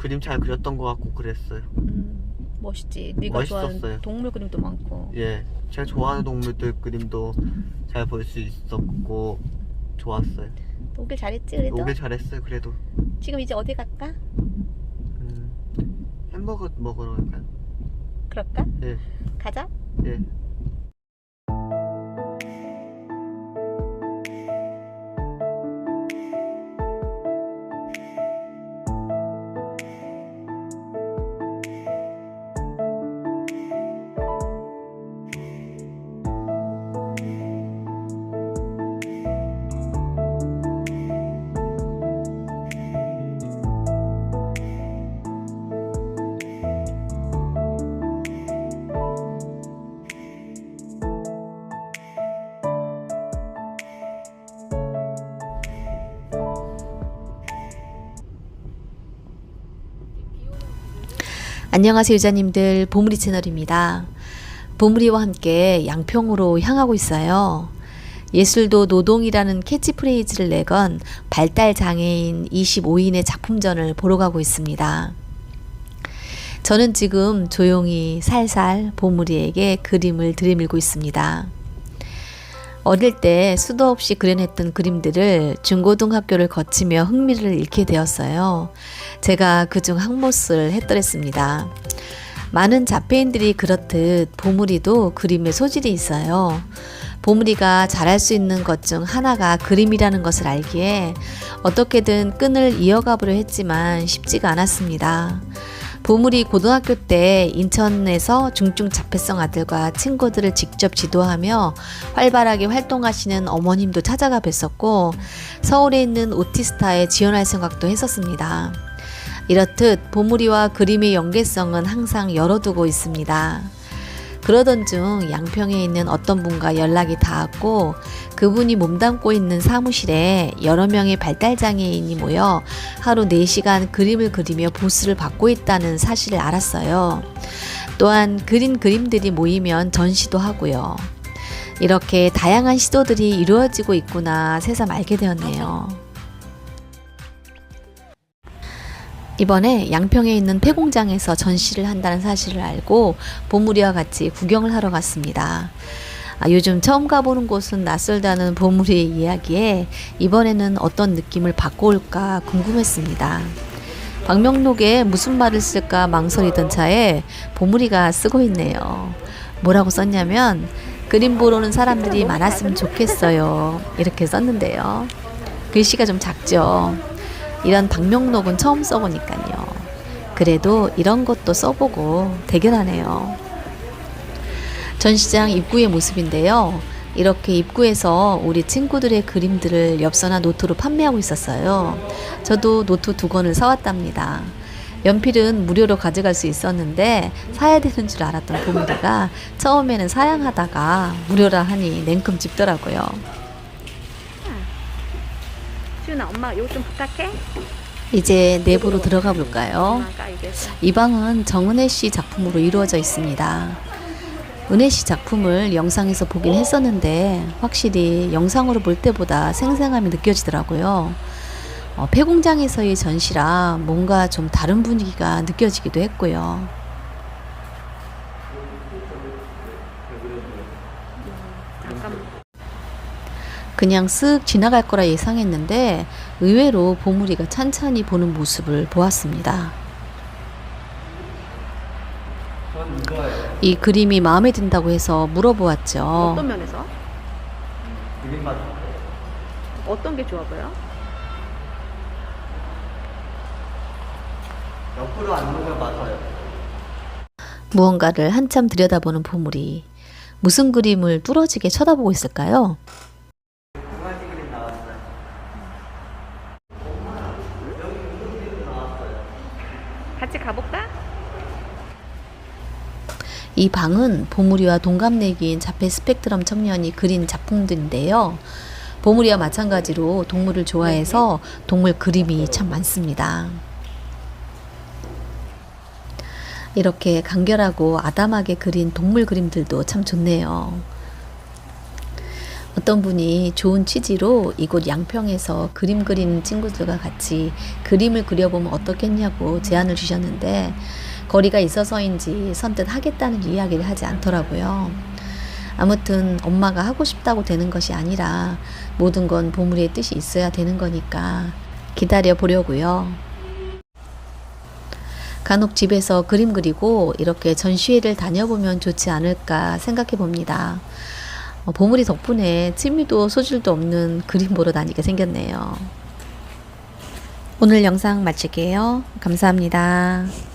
그림 잘 그렸던 것 같고 그랬어요. 음, 멋있지. 네가 멋있었어요. 동물 그림도 많고. 예, 제가 좋아하는 동물들 그림도 잘 볼 수 있었고 좋았어요. 오길 잘했지 그래도. 오길 잘했어요. 그래도 지금 이제 어디 갈까? 음, 햄버거 먹으러 갈까요? 그럴까? 예, 가자. 예. 안녕하세요 유자님들 보물이 채널입니다. 보물이와 함께 양평으로 향하고 있어요. 예술도 노동이라는 캐치프레이즈를 내건 발달 장애인 25인의 작품전을 보러 가고 있습니다. 저는 지금 조용히 살살 보물이에게 그림을 들이밀고 있습니다. 어릴 때 수도 없이 그려냈던 그림들을 중고등학교를 거치며 흥미를 잃게 되었어요. 제가 그중 한 몫을 했더랬습니다. 많은 자폐인들이 그렇듯 보물이도 그림에 소질이 있어요. 보물이가 잘할 수 있는 것 중 하나가 그림이라는 것을 알기에 어떻게든 끈을 이어가 보려 했지만 쉽지가 않았습니다. 보물이 고등학교 때 인천에서 중증 자폐성 아들과 친구들을 직접 지도하며 활발하게 활동하시는 어머님도 찾아가 뵀었고 서울에 있는 오티스타에 지원할 생각도 했었습니다. 이렇듯 보물이와 그림의 연계성은 항상 열어두고 있습니다. 그러던 중 양평에 있는 어떤 분과 연락이 닿았고 그분이 몸담고 있는 사무실에 여러 명의 발달장애인이 모여 하루 4시간 그림을 그리며 보스를 받고 있다는 사실을 알았어요. 또한 그린 그림들이 모이면 전시도 하고요. 이렇게 다양한 시도들이 이루어지고 있구나 새삼 알게 되었네요. 이번에 양평에 있는 폐공장에서 전시를 한다는 사실을 알고 보물이와 같이 구경을 하러 갔습니다. 아, 요즘 처음 가보는 곳은 낯설다는 보물이의 이야기에 이번에는 어떤 느낌을 받고 올까 궁금했습니다. 방명록에 무슨 말을 쓸까 망설이던 차에 보물이가 쓰고 있네요. 뭐라고 썼냐면 그림 보러 오는 사람들이 많았으면 좋겠어요. 이렇게 썼는데요. 글씨가 좀 작죠. 이런 방명록은 처음 써보니까요. 그래도 이런 것도 써보고 대견하네요. 전시장 입구의 모습인데요. 이렇게 입구에서 우리 친구들의 그림들을 엽서나 노트로 판매하고 있었어요. 저도 노트 두 권을 사왔답니다. 연필은 무료로 가져갈 수 있었는데 사야 되는 줄 알았던 보물이가 처음에는 사양하다가 무료라 하니 냉큼 집더라고요. 시윤아 엄마 이거 좀 부탁해. 이제 내부로 들어가 볼까요? 이 방은 정은혜 씨 작품으로 이루어져 있습니다. 은혜 씨 작품을 영상에서 보긴 했었는데 확실히 영상으로 볼 때보다 생생함이 느껴지더라고요. 어, 폐공장에서의 전시라 뭔가 좀 다른 분위기가 느껴지기도 했고요. 그냥 쓱 지나갈 거라 예상했는데 의외로 보물이가 찬찬히 보는 모습을 보았습니다. 전 이 그림이 마음에 든다고 해서 물어보았죠. 어떤 면에서 그림만 어떤 게 좋아 보여? 옆으로 앉는 걸 맞아요. 무언가를 한참 들여다보는 보물이 무슨 그림을 뚫어지게 쳐다보고 있을까요? 강아지 그림 나왔어요. 같이 가볼까? 이 방은 보물이와 동갑내기인 자폐 스펙트럼 청년이 그린 작품들인데요. 보물이와 마찬가지로 동물을 좋아해서 동물 그림이 참 많습니다. 이렇게 간결하고 아담하게 그린 동물 그림들도 참 좋네요. 어떤 분이 좋은 취지로 이곳 양평에서 그림 그리는 친구들과 같이 그림을 그려보면 어떻겠냐고 제안을 주셨는데 거리가 있어서인지 선뜻 하겠다는 이야기를 하지 않더라고요. 아무튼 엄마가 하고 싶다고 되는 것이 아니라 모든 건 보물의 뜻이 있어야 되는 거니까 기다려 보려고요. 간혹 집에서 그림 그리고 이렇게 전시회를 다녀보면 좋지 않을까 생각해 봅니다. 어, 보물이 덕분에 취미도 소질도 없는 그림 보러 다니게 생겼네요. 오늘 영상 마칠게요. 감사합니다.